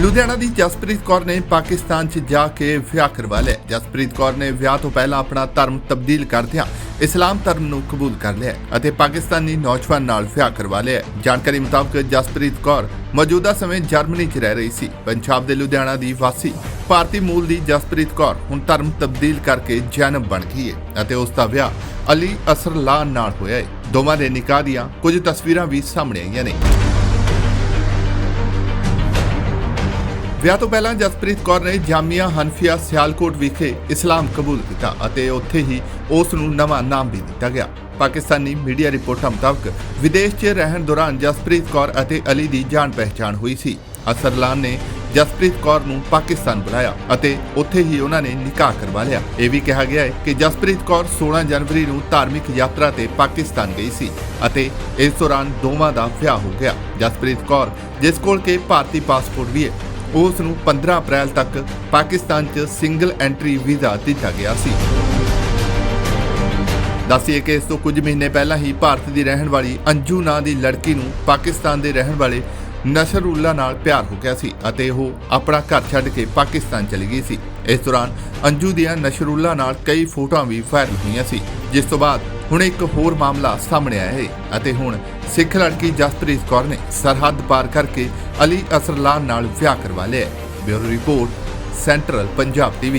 ਲੁਧਿਆਣਾ ਦੀ ਜਸਪ੍ਰੀਤ ਕੌਰ ਨੇ ਪਾਕਿਸਤਾਨ 'ਚ ਜਾ ਕੇ ਵਿਆਹ ਕਰਵਾ ਲਿਆ। ਜਸਪ੍ਰੀਤ ਕੌਰ ਨੇ ਵਿਆਹ ਤੋਂ ਪਹਿਲਾਂ ਆਪਣਾ ਧਰਮ ਤਬਦੀਲ ਕਰਦਿਆਂ ਇਸਲਾਮ ਧਰਮ ਨੂੰ ਕਬੂਲ ਕਰ ਲਿਆ ਅਤੇ ਪਾਕਿਸਤਾਨੀ ਨੌਜਵਾਨ ਨਾਲ ਵਿਆਹ ਕਰਵਾ ਲਿਆ। ਜਾਣਕਾਰੀ ਮੁਤਾਬਕ ਜਸਪ੍ਰੀਤ ਕੌਰ ਮੌਜੂਦਾ ਸਮੇਂ ਜਰਮਨੀ 'ਚ ਰਹਿ ਰਹੀ ਸੀ। ਪੰਜਾਬ ਦੇ ਲੁਧਿਆਣਾ ਦੀ ਵਾਸੀ ਭਾਰਤੀ ਮੂਲ ਦੀ ਜਸਪ੍ਰੀਤ ਕੌਰ ਹੁਣ ਧਰਮ ਤਬਦੀਲ ਕਰਕੇ ਜੈਨਬ ਬਣ ਗਈ ਹੈ ਅਤੇ ਉਸ ਦਾ ਵਿਆਹ ਅਲੀ ਅਸਰਲਾਨ ਨਾਲ ਹੋਇਆ ਹੈ। ਦੋਵਾਂ ਦੇ ਨਿਕਾਹ ਦੀਆਂ ਕੁਝ ਤਸਵੀਰਾਂ ਵੀ ਸਾਹਮਣੇ ਆਈਆਂ ਨੇ। ਵਿਆਹ ਤੋਂ ਪਹਿਲਾਂ ਜਸਪ੍ਰੀਤ ਕੌਰ ਨੇ ਜਾਮੀਆ ਹਨਫੀਆ ਸਿਆਲਕੋਟ ਵਿਖੇ ਇਸਲਾਮ ਕਬੂਲ ਕੀਤਾ ਅਤੇ ਉੱਥੇ ਹੀ ਉਸ ਨੂੰ ਨਵਾਂ ਨਾਮ ਵੀ ਦਿੱਤਾ ਗਿਆ। ਪਾਕਿਸਤਾਨੀ ਮੀਡੀਆ ਰਿਪੋਰਟਾਂ ਮੁਤਾਬਕ ਵਿਦੇਸ਼ 'ਚ ਰਹਿਣ ਦੌਰਾਨ ਜਸਪ੍ਰੀਤ ਕੌਰ ਅਤੇ ਅਲੀ ਦੀ ਜਾਣ ਪਹਿਚਾਣ ਹੋਈ ਸੀ। ਅਸਰਲਾਨ ਨੇ ਜਸਪ੍ਰੀਤ ਕੌਰ ਨੂੰ ਪਾਕਿਸਤਾਨ ਬੁਲਾਇਆ ਅਤੇ ਉੱਥੇ ਹੀ ਉਹਨਾਂ ਨੇ ਨਿਕਾਹ ਕਰਵਾ ਲਿਆ। ਇਹ ਵੀ ਕਿਹਾ ਗਿਆ ਹੈ ਕਿ ਜਸਪ੍ਰੀਤ ਕੌਰ 16 ਜਨਵਰੀ ਨੂੰ ਧਾਰਮਿਕ ਯਾਤਰਾ ਤੇ ਪਾਕਿਸਤਾਨ ਗਈ ਸੀ ਅਤੇ ਇਸ ਦੌਰਾਨ ਦੋਵਾਂ ਦਾ ਵਿਆਹ ਹੋ ਗਿਆ। ਜਸਪ੍ਰੀਤ ਕੌਰ, ਜਿਸ ਕੋਲ ਕੇ ਭਾਰਤੀ ਪਾਸਪੋਰਟ ਵੀ ਹੈ ਉਸ ਨੂੰ 15 ਅਪ੍ਰੈਲ ਤੱਕ ਪਾਕਿਸਤਾਨ 'ਚ ਸਿੰਗਲ ਐਂਟਰੀ ਵੀਜ਼ਾ ਦਿੱਤਾ ਗਿਆ ਸੀ। ਦੱਸੀਏ ਕਿ ਇਸ ਤੋਂ ਕੁਝ ਮਹੀਨੇ ਪਹਿਲਾਂ ਹੀ ਭਾਰਤ ਦੀ ਰਹਿਣ ਵਾਲੀ ਅੰਜੂ ਨਾਂ ਦੀ ਲੜਕੀ ਨੂੰ ਪਾਕਿਸਤਾਨ ਦੇ ਰਹਿਣ ਵਾਲੇ ਨਸ਼ਰੁੱਲਾ ਨਾਲ ਪਿਆਰ ਹੋ ਗਿਆ ਸੀ ਅਤੇ ਉਹ ਆਪਣਾ ਘਰ ਛੱਡ ਕੇ ਪਾਕਿਸਤਾਨ ਚਲੀ ਗਈ ਸੀ। ਇਸ ਦੌਰਾਨ ਅੰਜੂ ਦੀਆਂ ਨਸ਼ਰੁੱਲਾ ਨਾਲ ਕਈ ਫੋਟੋਆਂ ਵੀ ਵਾਇਰਲ ਹੋਈਆਂ ਸੀ, ਜਿਸ ਤੋਂ ਬਾਅਦ ਹੁਣ ਇੱਕ ਹੋਰ ਮਾਮਲਾ ਸਾਹਮਣੇ ਆਇਆ ਹੈ ਅਤੇ ਹੁਣ ਸਿੱਖ ਲੜਕੀ ਜਸਪ੍ਰੀਤ ਕੌਰ ਨੇ ਸਰਹੱਦ ਪਾਰ ਕਰਕੇ ਅਲੀ ਅਸਰਲਾਨ ਨਾਲ ਵਿਆਹ ਕਰਵਾ ਲਿਆ bureau report, central Punjab TV.